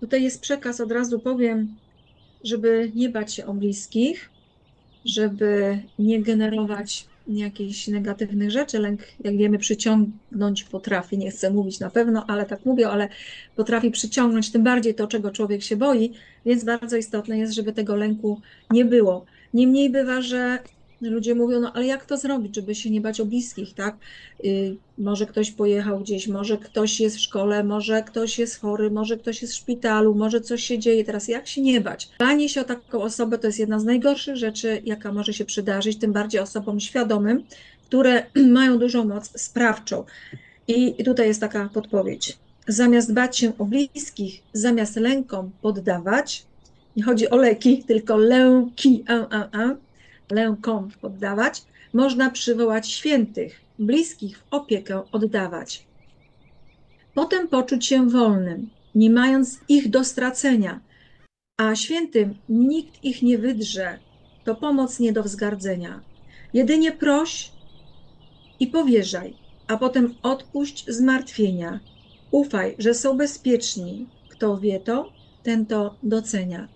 Tutaj jest przekaz, od razu powiem, żeby nie bać się o bliskich, żeby nie generować jakichś negatywnych rzeczy. Lęk, jak wiemy, przyciągnąć potrafi. Nie chcę mówić na pewno, ale tak mówię, ale potrafi przyciągnąć tym bardziej to, czego człowiek się boi, więc bardzo istotne jest, żeby tego lęku nie było. Niemniej bywa, że ludzie mówią, no ale jak to zrobić, żeby się nie bać o bliskich, tak? Y, może ktoś pojechał gdzieś, może ktoś jest w szkole, może ktoś jest chory, może ktoś jest w szpitalu, może coś się dzieje. Teraz jak się nie bać? Banie się o taką osobę to jest jedna z najgorszych rzeczy, jaka może się przydarzyć, tym bardziej osobom świadomym, które mają dużą moc sprawczą. I tutaj jest taka podpowiedź. Zamiast bać się o bliskich, zamiast lękom poddawać, nie chodzi o leki, tylko lęki, a, a, a, lękom poddawać, można przywołać świętych, bliskich w opiekę oddawać. Potem poczuć się wolnym, nie mając ich do stracenia, a świętym nikt ich nie wydrze, to pomoc nie do wzgardzenia. Jedynie proś i powierzaj, a potem odpuść zmartwienia. Ufaj, że są bezpieczni. Kto wie to, ten to docenia.